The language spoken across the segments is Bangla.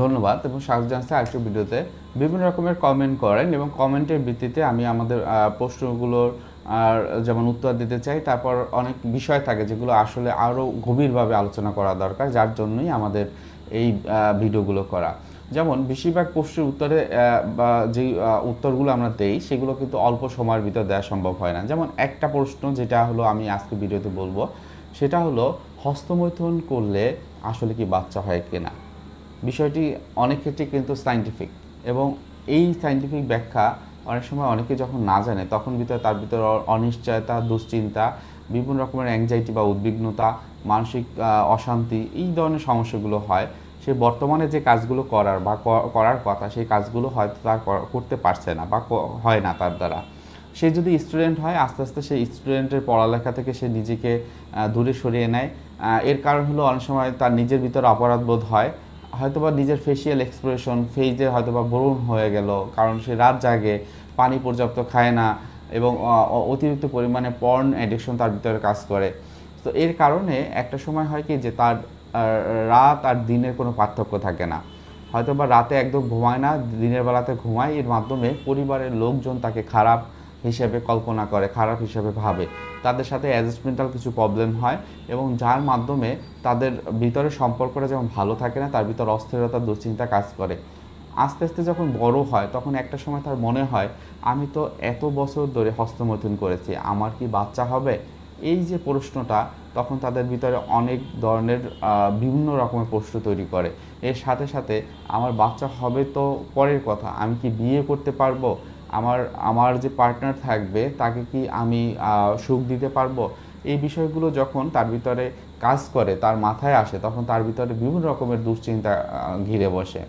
ধন্যবাদ এবং স্বাগত জানাচ্ছি আরেকটি ভিডিওতে। বিভিন্ন রকমের কমেন্ট করেন এবং কমেন্টের ভিত্তিতে আমি আমাদের প্রশ্নগুলোর, আর যেমন উত্তর দিতে চাই, তারপর অনেক বিষয় থাকে যেগুলো আসলে আরও গভীরভাবে আলোচনা করা দরকার, যার জন্যই আমাদের এই ভিডিওগুলো করা। যেমন, বেশিরভাগ প্রশ্নের উত্তরে বা যে উত্তরগুলো আমরা দেই, সেগুলো কিন্তু অল্প সময়ের ভিতর দেওয়া সম্ভব হয় না। যেমন, একটা প্রশ্ন যেটা হলো আমি আজকে ভিডিওতে বলব, সেটা হলো, হস্তমৈথুন করলে আসলে কি বাচ্চা হয় কিনা? বিষয়টি অনেক ক্ষেত্রে কিন্তু সাইন্টিফিক এবং এই সাইন্টিফিক ব্যাখ্যা অনেক সময় অনেকে যখন না জানে, তখন ভিতরে তার ভিতরে অনিশ্চয়তা, দুশ্চিন্তা, বিভিন্ন রকমের অ্যাংজাইটি বা উদ্বিগ্নতা, মানসিক অশান্তি এই ধরনের সমস্যাগুলো হয়। সে বর্তমানে যে কাজগুলো করার বা করার কথা, সেই কাজগুলো হয়তো তার করতে পারছে না বা হয় না তার দ্বারা। সে যদি স্টুডেন্ট হয়, আস্তে আস্তে সেই স্টুডেন্টের পড়ালেখা থেকে সে নিজেকে দূরে সরিয়ে নেয়। এর কারণ হলো অনেক সময় তার নিজের ভিতরে অপরাধ বোধ হয়। হয়তোবা নিজের ফেসিয়াল এক্সপ্রেশন ফেজে হয়তোবা ব্রণ হয়ে গেল, কারণ সে রাত জাগে, পানি পর্যাপ্ত খায় না এবং অতিরিক্ত পরিমাণে পর্ন অ্যাডিকশন তার ভিতরে কাজ করে। তো এর কারণে একটা সময় হয় কি যে তার রাত আর দিনের কোনো পার্থক্য থাকে না। হয়তো বা রাতে একদম ঘুমায় না, দিনের বেলাতে ঘুমায়, এর মাধ্যমে পরিবারের লোকজন তাকে খারাপ হিসেবে কল্পনা করে, খারাপ হিসেবে ভাবে। তাদের সাথে অ্যাডজাস্টমেন্টাল কিছু প্রবলেম হয় এবং যার মাধ্যমে তাদের ভিতরে সম্পর্কটা যেমন ভালো থাকে না, তার ভিতর অস্থিরতা, দুশ্চিন্তা কাজ করে। আস্তে আস্তে যখন বড় হয়, তখন একটা সময় তার মনে হয়, আমি তো এত বছর ধরে হস্তমৈথুন করেছি, আমার কি বাচ্চা হবে? এই যে প্রশ্নটা, তখন তাদের ভিতরে অনেক ধরনের বিভিন্ন রকমের প্রশ্ন তৈরি করে। এর সাথে সাথে, আমার বাচ্চা হবে তো পরের কথা, আমি কি বিয়ে করতে পারব? আমার আমার যে পার্টনার থাকবে তাকে কি আমি সুখ দিতে পারব? এই বিষয়গুলো যখন তার ভিতরে কাজ করে তার মাথায় আসে তখন তার ভিতরে বিভিন্ন রকমের দুশ্চিন্তা ঘিরে বসে।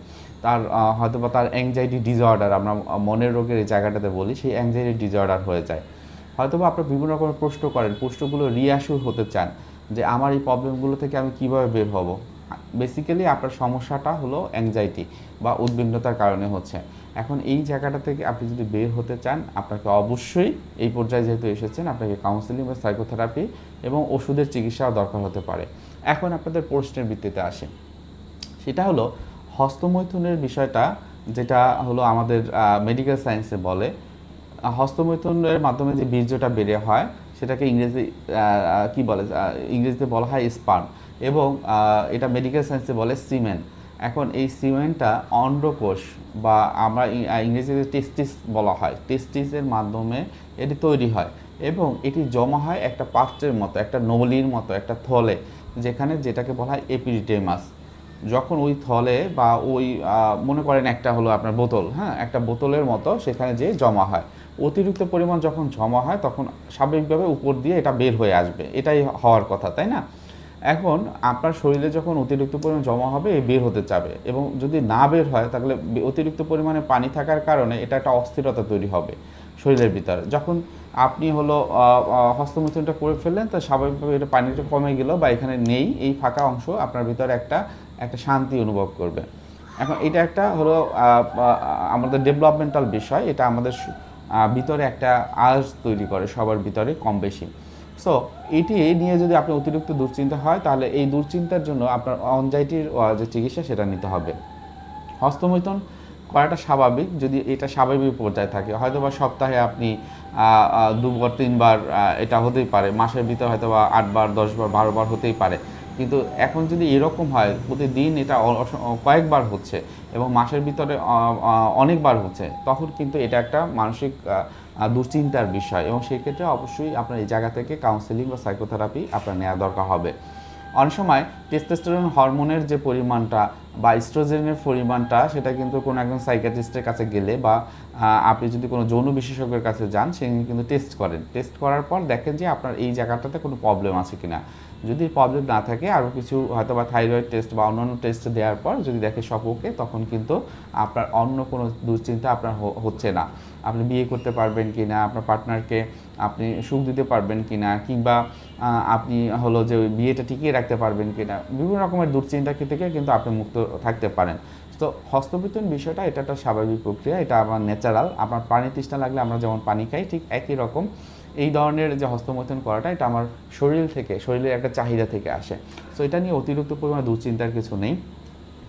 তার আহ, হয়তোবা তার অ্যাংজাইটি ডিসঅর্ডার আমরা মনের রোগের এই জায়গাটাতে বলি সেই অ্যাংজাইটি ডিসঅর্ডার হয়ে যায়। হয়তোবা আপনারা বিভিন্ন রকমের প্রশ্ন করেন প্রশ্নগুলো রিয়াসুর হতে চান যে আমার এই প্রবলেমগুলো থেকে আমি কীভাবে বের হব? বেসিক্যালি আপনার সমস্যাটা হলো অ্যাংজাইটি বা উদ্বিগ্নতার কারণে হচ্ছে। এখন এই জায়গাটা থেকে আপনি যদি বের হতে চান, আপনাকে অবশ্যই এই পর্যায়ে যেহেতু এসেছেন, আপনাকে কাউন্সিলিং বা সাইকোথেরাপি এবং ওষুধের চিকিৎসাও দরকার হতে পারে। এখন আপনাদের প্রশ্নের ভিত্তিতে আসে। সেটা হলো, হস্তমৈথুনের বিষয়টা, যেটা হলো আমাদের মেডিকেল সায়েন্সে বলে, হস্তমৈথুনের মাধ্যমে যে বীর্যটা বেড়ে হয়, সেটাকে ইংরেজি কি বলে ইংরেজিতে বলা হয় স্পার্ম এবং এটা মেডিকেল সায়েন্সে বলে সিমেন এখন এই সিমেন্টটা অন্ডকোষ বা আমরা ইংরেজিতে টেস্টিস বলা হয়। টেস্টিসের মাধ্যমে এটি তৈরি হয় এবং এটি জমা হয় একটা পাত্রের মতো, একটা নলির মতো, একটা থলে, যেখানে যেটাকে বলা হয় এপিডিটেমাস যখন ওই থলে বা ওই মনে করেন একটা হলো আপনার বোতল হ্যাঁ? একটা বোতলের মতো সেখানে যে জমা হয়। অতিরিক্ত পরিমাণ যখন জমা হয়, তখন স্বাভাবিকভাবে উপর দিয়ে এটা বের হয়ে আসবে। এটাই হওয়ার কথা, তাই না? এখন আপনার শরীরে যখন অতিরিক্ত পরিমাণ জমা হবে বের হতে চাবে এবং যদি না বের হয়, তাহলে অতিরিক্ত পরিমাণে পানি থাকার কারণে এটা একটা অস্থিরতা তৈরি হবে শরীরের ভিতরে। যখন আপনি হলো হস্তমৈথুনটা করে ফেললেন, তো স্বাভাবিকভাবে এটা পানিটা কমে গেল বা এখানে নেই, এই ফাঁকা অংশ আপনার ভিতরে একটা একটা শান্তি অনুভব করবে। এখন এটা একটা হলো আমাদের ডেভেলপমেন্টাল বিষয়, এটা আমাদের ভিতরে একটা আজ তৈরি করে সবার ভিতরে কম বেশি। সো এটি নিয়ে যদি আপনি অতিরিক্ত দুশ্চিন্তা হয়, তাহলে এই দুশ্চিন্তার জন্য আপনার অনজাইটির যে চিকিৎসা, সেটা নিতে হবে। হস্তমৈথন করাটা স্বাভাবিক, যদি এটা স্বাভাবিক পর্যায়ে থাকে। হয়তো বা সপ্তাহে আপনি দুবার, তিনবার এটা হতেই পারে। মাসের ভিতরে হয়তো বা আটবার, দশবার বারো বার হতেই পারে। কিন্তু এখন যদি এরকম হয়, প্রতিদিন এটা কয়েকবার হচ্ছে এবং মাসের ভিতরে অনেকবার হচ্ছে, তখন কিন্তু এটা একটা মানসিক দুশ্চিন্তার বিষয় এবং সেক্ষেত্রে অবশ্যই আপনার এই জায়গা থেকে কাউন্সেলিং বা সাইকোথেরাপি আপনার নেওয়া দরকার হবে। অনেক সময় টেস্টোস্টেরন হরমোনের যে পরিমাণটা বা ইস্ট্রোজেনের পরিমাণটা, সেটা কিন্তু কোনো একজন সাইকিয়াট্রিস্টের কাছে গেলে বা আপনি যদি কোনো যৌন বিশেষজ্ঞের কাছে যান, সে কিন্তু টেস্ট করেন। টেস্ট করার পর দেখেন যে আপনার এই জায়গাটাতে কোনো প্রবলেম আছে কিনা। যদি প্রবলেম না থাকে, আরও কিছু হয়তো বা থাইরয়েড টেস্ট বা অন্যান্য টেস্ট দেওয়ার পর যদি দেখে সব ওকে তখন কিন্তু আপনার অন্য কোনো দুশ্চিন্তা আপনার হচ্ছে না। আপনি বিয়ে করতে পারবেন কি না আপনার পার্টনারকে আপনি সুখ দিতে পারবেন কি না কিংবা আপনি হলো যে ওই বিয়েটা টিকিয়ে রাখতে পারবেন কি না বিভিন্ন রকমের দুশ্চিন্তা থেকে কিন্তু আপনি মুক্ত থাকতে পারেন। তো হস্তবিতন বিষয়টা, এটা একটা স্বাভাবিক প্রক্রিয়া, এটা আমার ন্যাচারাল আপনার পানি তৃষ্ণা লাগলে আমরা যেমন পানি খাই, ঠিক একই রকম। এই ধরনের যে হস্তমৈথুন করাটা, এটা আমার শরীর থেকে, শরীরের একটা চাহিদা থেকে আসে। সো এটা নিয়ে অতিরিক্ত পরিমাণে দুশ্চিন্তার কিছু নেই।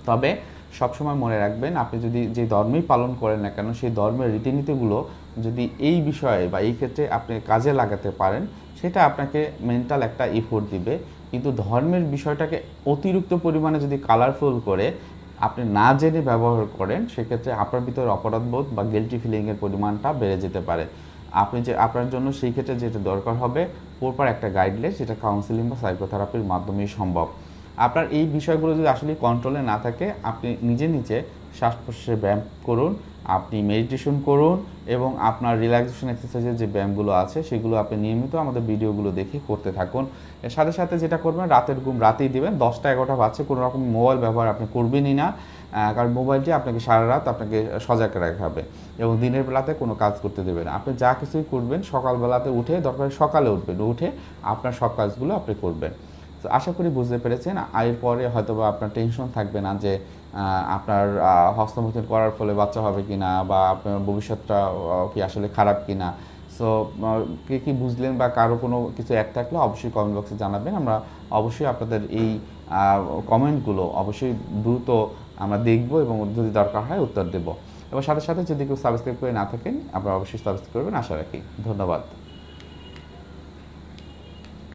তবে সবসময় মনে রাখবেন, আপনি যদি যে ধর্মেই পালন করেন না কেন, সেই ধর্মের রীতিনীতিগুলো যদি এই বিষয়ে বা এই ক্ষেত্রে আপনি কাজে লাগাতে পারেন, সেটা আপনাকে মেন্টাল একটা ইফোর্ট দিবে। কিন্তু ধর্মের বিষয়টাকে অতিরিক্ত পরিমাণে যদি কালারফুল করে আপনি না জেনে ব্যবহার করেন, সেক্ষেত্রে আপনার ভিতরে অপরাধবোধ বা গিলটি ফিলিংয়ের পরিমাণটা বেড়ে যেতে পারে। আপনি যে, আপনার জন্য সেই ক্ষেত্রে যেটা দরকার হবে প্রপার একটা গাইডলাইন যেটা কাউন্সিলিং বা সাইকোথেরাপির মাধ্যমেই সম্ভব। আপনার এই বিষয়গুলো যদি আসলে কন্ট্রোলে না থাকে, আপনি নিজে নিজে শ্বাস প্রশ্বাসের ব্যায়াম করুন, আপনি মেডিটেশন করুন এবং আপনার রিল্যাক্সেশন এক্সারসাইজের যে ব্যায়ামগুলো আছে, সেগুলো আপনি নিয়মিত আমাদের ভিডিওগুলো দেখে করতে থাকুন। এর সাথে সাথে যেটা করবেন, রাতের ঘুম রাতেই দেবেন, দশটা এগারোটা বাজছে, কোনো রকম মোবাইল ব্যবহার আপনি করবেনই না কারণ মোবাইলটি আপনাকে সারা রাত আপনাকে সজাগ রাখাবে এবং দিনের বেলাতে কোনো কাজ করতে দেবে না। আপনি যা কিছুই করবেন, সকালবেলাতে উঠে, দরকার সকালে উঠবেন, উঠে আপনার সব কাজগুলো আপনি করবেন। তো আশা করি বুঝতে পেরেছেন। এর পরে হয়তো বা আপনার টেনশন থাকবে না যে আপনার হস্তমৈথুন করার ফলে বাচ্চা হবে কি না বা আপনার ভবিষ্যৎটা কি আসলে খারাপ কি না সো কে কী বুঝলেন বা কারও কোনো কিছু এক থাকলে অবশ্যই কমেন্ট বক্সে জানাবেন। আমরা অবশ্যই আপনাদের এই কমেন্টগুলো অবশ্যই দ্রুত আমরা দেখব এবং যদি দরকার হয় উত্তর দেব। এবং সাথে সাথে যদি কেউ সাবস্ক্রাইব করে না থাকেন, আপনারা অবশ্যই সাবস্ক্রাইব করবেন। আশা রাখি। ধন্যবাদ।